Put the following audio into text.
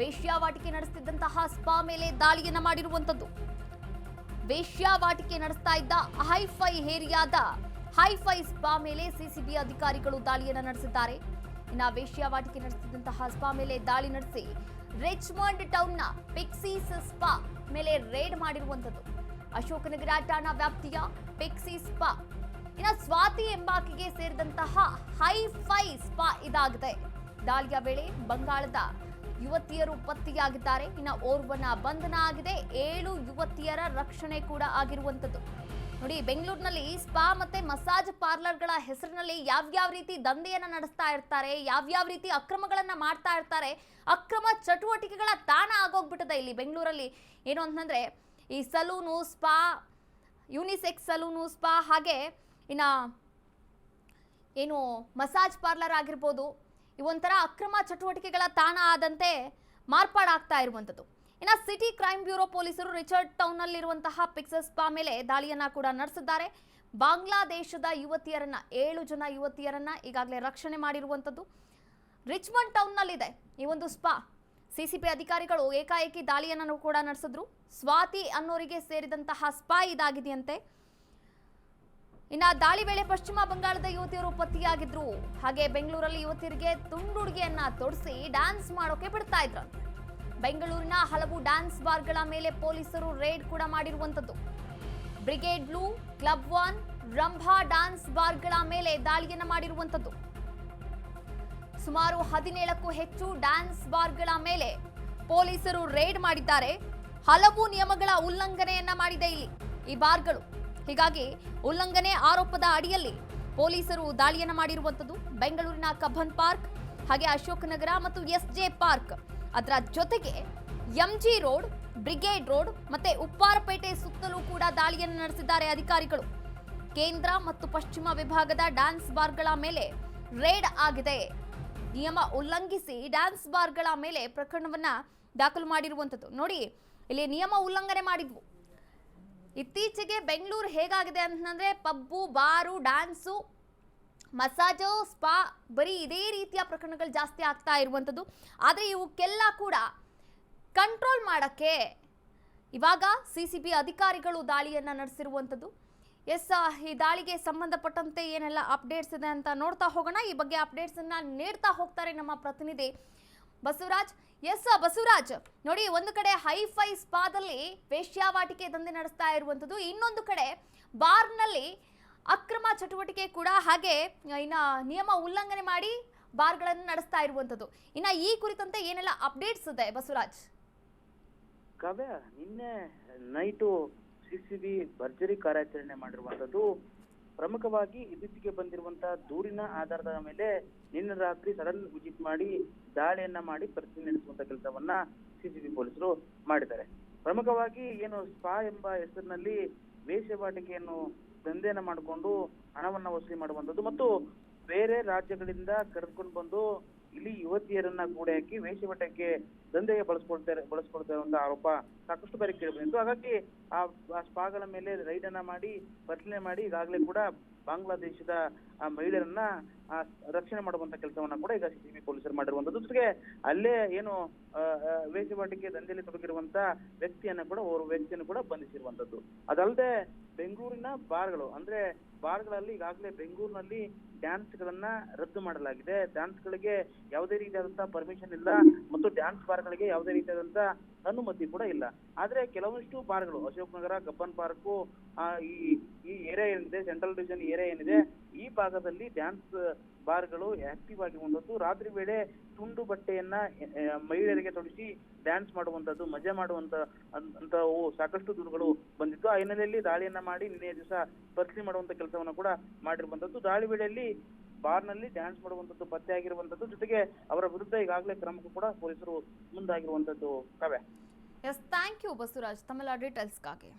ವೇಶ್ಯಾವಾಟಿಕೆ ನಡೆಸುತ್ತಿದ್ದಂತಹ spa ಮೇಲೆ ದಾಳಿಯನ್ನ ಮಾಡಿರುವಂತದ್ದು ವೇಶ್ಯಾವಾಟಿಕೆ ನಡೆಸ್ತಾ ಇದ್ದ ಹೈಫೈ ಏರಿಯಾದ ಹೈಫೈ ಸ್ಪಾ ಮೇಲೆ ಸಿಸಿಬಿ ಅಧಿಕಾರಿಗಳು ದಾಳಿಯನ್ನ ನಡೆಸಿದ್ದಾರೆ. ಇನ್ನ ವೇಶ್ಯಾವಾಟಿಕೆ ನಡೆಸುತ್ತಿದ್ದಂತಹ ಸ್ಪಾ ಮೇಲೆ ದಾಳಿ ನಡೆಸಿ ರಿಚ್ಮಂಡ್ ಟೌನ್ನ ಪಿಕ್ಸೀಸ್ ಸ್ಪಾ ಮೇಲೆ ರೇಡ್ ಮಾಡಿರುವಂತದ್ದು ಅಶೋಕನಗರ ಠಾಣಾ ವ್ಯಾಪ್ತಿಯ ಪಿಕ್ಸಿ ಸ್ಪಾ. ಇನ್ನು ಸ್ವಾತಿ ಎಂಬಾಕೆಗೆ ಸೇರಿದಂತಹ ಹೈಫೈ ಸ್ಪಾ ಇದಾಗಿದೆ. ದಾಳಿಯ ವೇಳೆ ಬಂಗಾಳದ ಯುವತಿಯರು ಪತ್ತೆಯಾಗಿದ್ದಾರೆ ಇನ್ನು ಓರ್ವನ ಬಂಧನ ಆಗಿದೆ. ಏಳು ಯುವತಿಯರ ರಕ್ಷಣೆ ಕೂಡ ಆಗಿರುವಂಥದ್ದು. ನೋಡಿ, ಬೆಂಗಳೂರಿನಲ್ಲಿ ಸ್ಪಾ ಮತ್ತೆ ಮಸಾಜ್ ಪಾರ್ಲರ್ಗಳ ಹೆಸರಿನಲ್ಲಿ ಯಾವ್ಯಾವ ರೀತಿ ದಂಧೆಯನ್ನು ನಡೆಸ್ತಾ ಇರ್ತಾರೆ, ಯಾವ್ಯಾವ ರೀತಿ ಅಕ್ರಮಗಳನ್ನು ಮಾಡ್ತಾ ಇರ್ತಾರೆ, ಅಕ್ರಮ ಚಟುವಟಿಕೆಗಳ ತಾಣ ಆಗೋಗ್ಬಿಟ್ಟಿದೆ ಇಲ್ಲಿ ಬೆಂಗಳೂರಲ್ಲಿ. ಏನು ಅಂತಂದರೆ, ಈ salon, spa, unisex salon, spa ಹಾಗೆ ಇನ್ನು ಏನು ಮಸಾಜ್ ಪಾರ್ಲರ್ ಆಗಿರ್ಬೋದು ಇವೊಂಥರ ಅಕ್ರಮ ಚಟುವಟಿಕೆಗಳ ತಾಣ ಆದಂತೆ ಮಾರ್ಪಾಡಾಗ್ತಾ ಇರುವಂಥದ್ದು. ಇನ್ನು ಸಿಟಿ ಕ್ರೈಮ್ ಬ್ಯೂರೋ ಪೊಲೀಸರು ರಿಚರ್ಡ್ ಟೌನ್ನಲ್ಲಿರುವಂತಹ ಪಿಕ್ಸಸ್ ಸ್ಪಾ ಮೇಲೆ ದಾಳಿಯನ್ನ ಕೂಡ ನಡೆಸಿದ್ದಾರೆ. ಬಾಂಗ್ಲಾದೇಶದ ಯುವತಿಯರನ್ನ, ಏಳು ಜನ ಯುವತಿಯರನ್ನ ಈಗಾಗಲೇ ರಕ್ಷಣೆ ಮಾಡಿರುವಂಥದ್ದು. ರಿಚ್ಮಂಡ್ ಟೌನ್ನಲ್ಲಿದೆ ಈ ಒಂದು ಸ್ಪಾ. ಸಿಸಿಬಿ ಅಧಿಕಾರಿಗಳು ಏಕಾಏಕಿ ದಾಳಿಯನ್ನು ಕೂಡ ನಡೆಸಿದ್ರು. ಸ್ವಾತಿ ಅನ್ನೋರಿಗೆ ಸೇರಿದಂತಹ ಸ್ಪಾ ಇದಾಗಿದೆಯಂತೆ. ಇನ್ನ ದಾಳಿ ವೇಳೆ ಪಶ್ಚಿಮ ಬಂಗಾಳದ ಯುವತಿಯರು ಪತಿಯಾಗಿದ್ರು ಹಾಗೆ ಬೆಂಗಳೂರಲ್ಲಿ ಯುವತಿಯರಿಗೆ ತುಂಡುಡುಗೆಯನ್ನ ತೊಡಿಸಿ ಡ್ಯಾನ್ಸ್ ಮಾಡೋಕೆ ಬಿಡ್ತಾ ಇದ್ರು. ಬೆಂಗಳೂರಿನ ಹಲವು ಡ್ಯಾನ್ಸ್ ಬಾರ್ಗಳ ಮೇಲೆ ಪೊಲೀಸರು ರೇಡ್ ಕೂಡ ಮಾಡಿರುವಂತದ್ದು brigade blue, club one, Rambha dance ಬಾರ್ಗಳ ಮೇಲೆ ದಾಳಿಯನ್ನ ಮಾಡಿರುವಂತದ್ದು ಸುಮಾರು ಹದಿನೇಳಕ್ಕೂ ಹೆಚ್ಚು ಡ್ಯಾನ್ಸ್ ಬಾರ್ಗಳ ಮೇಲೆ ಪೊಲೀಸರು ರೇಡ್ ಮಾಡಿದ್ದಾರೆ. ಹಲವು ನಿಯಮಗಳ ಉಲ್ಲಂಘನೆಯನ್ನ ಮಾಡಿದೆ ಇಲ್ಲಿ ಈ ಬಾರ್ಗಳು. ಹೀಗಾಗಿ ಉಲ್ಲಂಘನೆ ಆರೋಪದ ಅಡಿಯಲ್ಲಿ ಪೊಲೀಸರು ದಾಳಿಯನ್ನು ಮಾಡಿರುವಂಥದ್ದು ಬೆಂಗಳೂರಿನ ಕಬ್ಬನ್ ಪಾರ್ಕ್, ಹಾಗೆ ಅಶೋಕ್ ನಗರ ಮತ್ತು ಎಸ್ ಜೆ ಪಾರ್ಕ್. ಅದರ ಜೊತೆಗೆ ಎಂಜಿ ರೋಡ್, ಬ್ರಿಗೇಡ್ ರೋಡ್ ಮತ್ತೆ ಉಪ್ಪಾರಪೇಟೆ ಸುತ್ತಲೂ ಕೂಡ ದಾಳಿಯನ್ನು ನಡೆಸಿದ್ದಾರೆ ಅಧಿಕಾರಿಗಳು. ಕೇಂದ್ರ ಮತ್ತು ಪಶ್ಚಿಮ ವಿಭಾಗದ ಡ್ಯಾನ್ಸ್ ಬಾರ್ಗಳ ಮೇಲೆ ರೇಡ್ ಆಗಿದೆ. ನಿಯಮ ಉಲ್ಲಂಘಿಸಿ ಡ್ಯಾನ್ಸ್ ಬಾರ್ಗಳ ಮೇಲೆ ಪ್ರಕರಣವನ್ನ ದಾಖಲು ಮಾಡಿರುವಂಥದ್ದು. ನೋಡಿ, ಇಲ್ಲಿ ನಿಯಮ ಉಲ್ಲಂಘನೆ ಮಾಡಿದ್ವು. ಇತ್ತೀಚೆಗೆ ಬೆಂಗಳೂರು ಹೇಗಾಗಿದೆ ಅಂತಂದ್ರೆ pub, bar, dance, massage, spa, ಬರೀ ಇದೇ ರೀತಿಯ ಪ್ರಕರಣಗಳು ಜಾಸ್ತಿ ಆಗ್ತಾ ಇರುವಂಥದ್ದು. ಆದರೆ ಇವಕ್ಕೆಲ್ಲ ಕೂಡ ಕಂಟ್ರೋಲ್ ಮಾಡೋಕ್ಕೆ ಇವಾಗ ಸಿ ಸಿ ಬಿ ಅಧಿಕಾರಿಗಳು ದಾಳಿಯನ್ನು ನಡೆಸಿರುವಂಥದ್ದು. ಎಸ್ ಈ ದಾಳಿಗೆ ಸಂಬಂಧಪಟ್ಟಂತೆ ಏನೆಲ್ಲ ಅಪ್ಡೇಟ್ಸ್ ಇದೆ ಅಂತ ನೋಡ್ತಾ ಹೋಗೋಣ. ಈ ಬಗ್ಗೆ ಅಪ್ಡೇಟ್ಸನ್ನು ನೀಡ್ತಾ ಹೋಗ್ತಾರೆ ನಮ್ಮ ಪ್ರತಿನಿಧಿ ಬಸವರಾಜ್, ಎಸ್ ಬಸವರಾಜ್. ನೋಡಿ, ಒಂದು ಕಡೆ ಹೈಫೈ ಸ್ಪಾದಲ್ಲಿ ವೇಶ್ಯಾವಾಟಿಕೆ ದಂಧೆ ನಡೆಸ್ತಾ ಇರುವಂಥದ್ದು. ಇನ್ನೊಂದು ಕಡೆ ಬಾರ್ನಲ್ಲಿ ಅಕ್ರಮ ಚಟುವಟಿಕೆ ಕೂಡ ಹಾಗೆ, ಇನ್ನ ನಿಯಮ ಉಲ್ಲಂಘನೆ ಮಾಡಿ ಬಾರ್ಗಳನ್ನು ನಡೆಸ್ತಾ ಇರುವಂಥದ್ದು. ಇನ್ನ ಈ ಕುರಿತಂತೆ ಏನೆಲ್ಲ ಅಪ್ಡೇಟ್ಸ್ ಇದೆ ಬಸವರಾಜ್? ಕಾವ್ಯ, ನಿನ್ನೆ ನೈಟು ಸಿಸಿಬಿ ಭರ್ಜರಿ ಕಾರ್ಯಾಚರಣೆ ಮಾಡಿರುವಂತದ್ದು ಪ್ರಮುಖವಾಗಿ ಇತ್ತೀಚೆಗೆ ಬಂದಿರುವಂತಹ ದೂರಿನ ಆಧಾರದ ಮೇಲೆ ನಿನ್ನೆ ರಾತ್ರಿ ಸಡನ್ ವಿಜಿಟ್ ಮಾಡಿ ದಾಳಿಯನ್ನ ಮಾಡಿ ಪರಿಸ್ಥಿತಿ ನಡೆಸುವಂತ ಕೆಲಸವನ್ನ ಸಿಸಿಬಿ ಪೊಲೀಸರು ಮಾಡಿದ್ದಾರೆ. ಪ್ರಮುಖವಾಗಿ ಏನು ಸ್ಪಾ ಎಂಬ ಹೆಸರಿನಲ್ಲಿ ವೇಷವಾಟಿಕೆಯನ್ನು ದಂಧೆಯನ್ನ ಮಾಡಿಕೊಂಡು ಹಣವನ್ನ ವಸೂಲಿ ಮಾಡುವಂತದ್ದು ಮತ್ತು ಬೇರೆ ರಾಜ್ಯಗಳಿಂದ ಕರೆದುಕೊಂಡು ಬಂದು ಇಲ್ಲಿ ಯುವತಿಯರನ್ನ ಕೂಡ ಹಾಕಿ ವೇಶ್ಯವಾಟಿಕೆ ದಂಧೆಗೆ ಬಳಸ್ಕೊಳ್ತಾರೆ ಬಳಸ್ಕೊಳ್ತಾ ಇರುವಂತ ಆರೋಪ ಸಾಕಷ್ಟು ಬಾರಿ ಕೇಳಿ ಬಂದಿತ್ತು ಹಾಗಾಗಿ ಆ ಆ ಸ್ಪಾಗಳ ಮೇಲೆ ರೈಡ್ ಅನ್ನ ಮಾಡಿ ಪರಿಶೀಲನೆ ಮಾಡಿ ಈಗಾಗಲೇ ಕೂಡ ಬಾಂಗ್ಲಾದೇಶದ ಮಹಿಳೆಯರನ್ನ ರಕ್ಷಣೆ ಮಾಡುವಂತ ಕೆಲಸವನ್ನ ಕೂಡ ಈಗ ಸಿಸಿಬಿ ಪೊಲೀಸರು ಮಾಡಿರುವಂತದ್ದು. ಜೊತೆಗೆ ಅಲ್ಲೇ ಏನು ವೇಶ್ಯವಾಟಿಕೆ ದಂಧೆಯಲ್ಲಿ ತೊಡಗಿರುವಂತ ವ್ಯಕ್ತಿಯನ್ನ ಕೂಡ, ಓರ್ವ ವ್ಯಕ್ತಿಯನ್ನು ಕೂಡ ಬಂಧಿಸಿರುವಂತದ್ದು. ಅದಲ್ಲದೆ ಬೆಂಗಳೂರಿನ ಬಾರ್ಗಳು, ಅಂದ್ರೆ ಬಾರ್ಗಳಲ್ಲಿ ಈಗಾಗಲೇ ಬೆಂಗಳೂರಿನಲ್ಲಿ ಡ್ಯಾನ್ಸ್ ಗಳನ್ನ ರದ್ದು ಮಾಡಲಾಗಿದೆ. ಡ್ಯಾನ್ಸ್ ಗಳಿಗೆ ಯಾವುದೇ ರೀತಿಯಾದಂತಹ ಪರ್ಮಿಷನ್ ಇಲ್ಲ ಮತ್ತು ಡ್ಯಾನ್ಸ್ ಬಾರ್ಗಳಿಗೆ ಯಾವುದೇ ರೀತಿಯಾದಂತಹ ಅನುಮತಿ ಕೂಡ ಇಲ್ಲ. ಆದ್ರೆ ಕೆಲವೊಂದಿಷ್ಟು ಬಾರ್ಗಳು, ಅಶೋಕ್ ನಗರ ಕಬ್ಬನ್ ಪಾರ್ಕು ಈ ಈ ಏರಿಯಾ ಏನಿದೆ, ಸೆಂಟ್ರಲ್ ಡಿವಿಷನ್ ಏರಿಯಾ ಏನಿದೆ, ಈ ಭಾಗದಲ್ಲಿ ಡ್ಯಾನ್ಸ್ ಬಾರ್ಗಳು ಆಕ್ಟಿವ್ ಆಗಿ ಒಂದದ್ದು ರಾತ್ರಿ ವೇಳೆ ತುಂಡು ಬಟ್ಟೆಯನ್ನ ಮಹಿಳೆಯರಿಗೆ ತೊಡಿಸಿ ಡ್ಯಾನ್ಸ್ ಮಾಡುವಂತದ್ದು ಮಜಾ ಮಾಡುವಂತ ಅಂತವು ಸಾಕಷ್ಟು ದೂರುಗಳು ಬಂದಿದ್ದು ಆ ಹಿನ್ನೆಲೆಯಲ್ಲಿ ದಾಳಿಯನ್ನ ಮಾಡಿ ನಿನ್ನೆ ದಿವಸ ಪರಿಶೀಲನೆ ಮಾಡುವಂತ ಕೆಲಸವನ್ನು ಕೂಡ ಮಾಡಿರುವಂತದ್ದು ದಾಳಿ ವೇಳೆಯಲ್ಲಿ ಬಾರ್ನಲ್ಲಿ ಡ್ಯಾನ್ಸ್ ಮಾಡುವಂತದ್ದು ಪತ್ತೆ ಆಗಿರುವಂತದ್ದು ಜೊತೆಗೆ ಅವರ ವಿರುದ್ಧ ಈಗಾಗಲೇ ಕ್ರಮಕ್ಕೂ ಕೂಡ ಪೊಲೀಸರು ಮುಂದಾಗಿರುವಂತದ್ದು ಕವೆ. Yes thank you Basavaraj. ತಮ್ಮೆಲ್ಲ ಡೀಟೇಲ್ಸ್ಗಾಗಿ